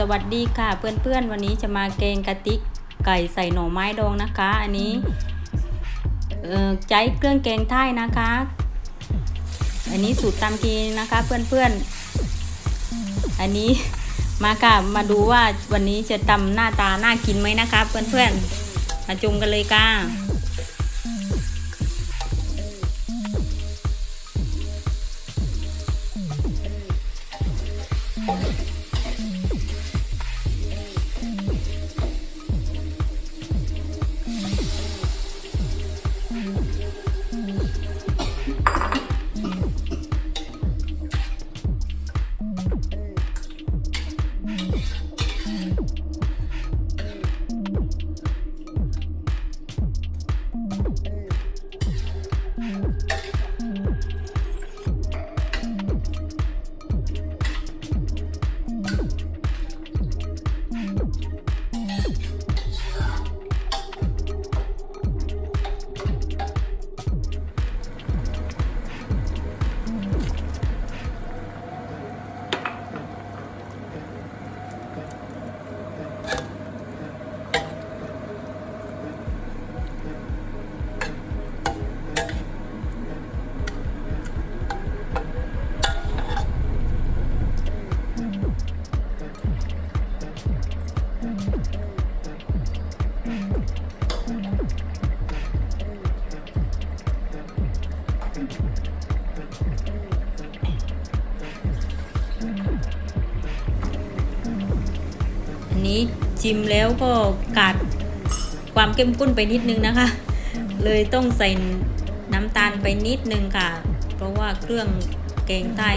สวัสดีค่ะเพื่อนๆ วันนี้จะมาแกงกะติกไก่ใส่หน่อไม้ดองนะคะ อันนี้ใช้เครื่องแกงไทยนะคะ อันนี้สูตรตามกีนะคะเพื่อนๆ อันนี้มาค่ะมาดูว่าวันนี้จะตำหน้าตาน่ากินไหมนะคะ เพื่อนๆ มาจุ่มกันเลยค่ะ นี้ชิมแล้วก็กัดความเข้มข้นไปนิดนึงนะคะ เลยต้องใส่น้ำตาลไปนิดนึงค่ะ เพราะว่าเครื่องแกงใต้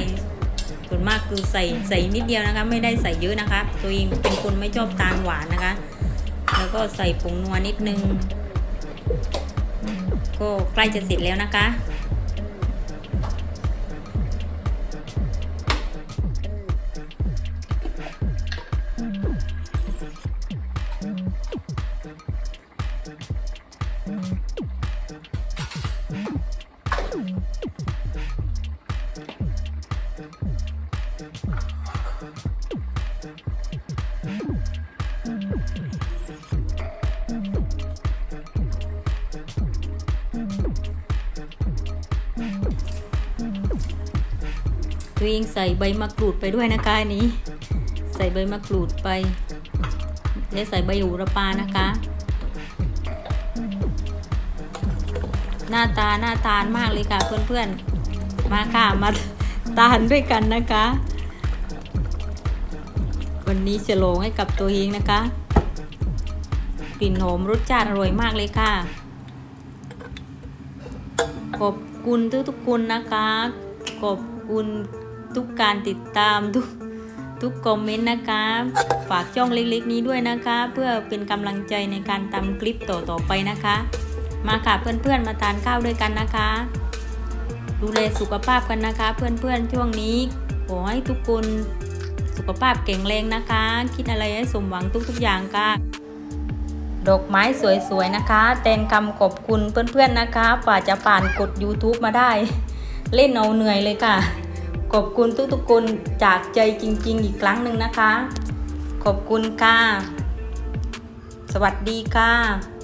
ส่วนมากคือใส่ใส่นิดเดียวนะคะ ไม่ได้ใส่เยอะนะคะ ตัวเองเป็นคนไม่ชอบทานหวานนะคะ แล้วก็ใส่ผงนัวนิดนึง ก็ใกล้จะเสร็จแล้วนะคะ ตัวเองใส่ใบมะกรูดไปด้วยนะคะนี้ ใส่ใบมะกรูดไป และใส่ใบหูระปานะคะ หน้าตาน่าทานมากเลยค่ะเพื่อนๆ มาค่ะมาทานด้วยกันนะคะ วันนี้จะโลงให้กับตัวเองนะคะกลิ่นหอมรสชาติอร่อยมากเลยค่ะขอบคุณทุกๆคนนะคะขอบคุณ ทุกการติดตามทุกทุกคอมเมนต์นะคะฝากช่องเล็กๆ นี้ด้วยนะคะ เพื่อเป็นกำลังใจในการทำคลิปต่อๆไปนะคะ มาค่ะเพื่อนๆมาทานข้าวด้วยกันนะคะ ดูแลสุขภาพกันนะคะ เพื่อนๆช่วงนี้ขอให้ทุกคนสุขภาพแข็งแรงนะคะ คิดอะไรให้สมหวังทุกๆอย่างค่ะดอกไม้สวยๆนะคะแทนคำขอบคุณเพื่อนๆนะคะฝ่าจะผ่านกด YouTube มาได้ เล่นเอาเหนื่อยเลยค่ะ ขอบคุณทุกๆคนจากใจจริง ๆ อีกครั้งหนึ่งนะคะ ขอบคุณค่ะ สวัสดีค่ะ